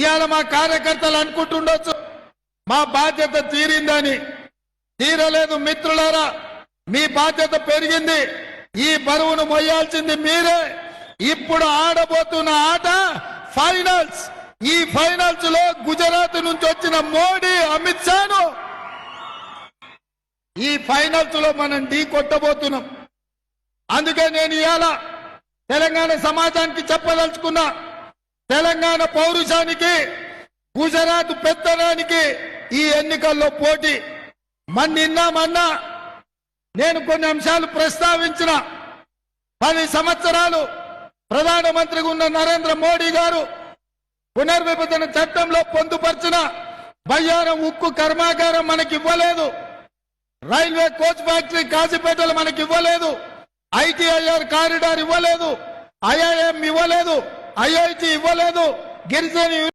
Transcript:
ఇవాళ మా కార్యకర్తలు అనుకుంటుండొచ్చు. మా బాధ్యత తీరిందని. తీరలేదు మిత్రులారా మీ బాధ్యత పెరిగింది. ఈ బరువును మొయ్యాల్సింది మీరే. ఇప్పుడు ఆడబోతున్న ఆట ఫైనల్స్. ఈ ఫైనల్స్లో గుజరాత్ నుంచి వచ్చిన మోడీ అమిత్ షాను. ఈ ఫైనల్స్లో మనం ఢీ కొట్టబోతున్నాం. అందుకే నేను ఇవాళ తెలంగాణ సమాజానికి చెప్పదలుచుకున్నా. తెలంగాణ పౌరుషానికి గుజరాత్ పెత్తనానికి ఈ ఎన్నికల్లో పోటీ. మన్నిన్నామన్నా నేను కొన్ని అంశాలు ప్రస్తావించిన. పది సంవత్సరాలు ప్రధానమంత్రిగా ఉన్న నరేంద్ర మోడీ గారు పునర్విభజన చట్టంలో పొందుపరిచిన బయ్యారం ఉక్కు కర్మాగారం మనకి ఇవ్వలేదు రైల్వే కోచ్ ఫ్యాక్టరీ కాజీపేటలో మనకి ఇవ్వలేదు ఐటీఐఆర్ కారిడార్ ఇవ్వలేదు. ఐఐఎం ఇవ్వలేదు. ఐఐటి ఇవ్వలేదు గిరిజన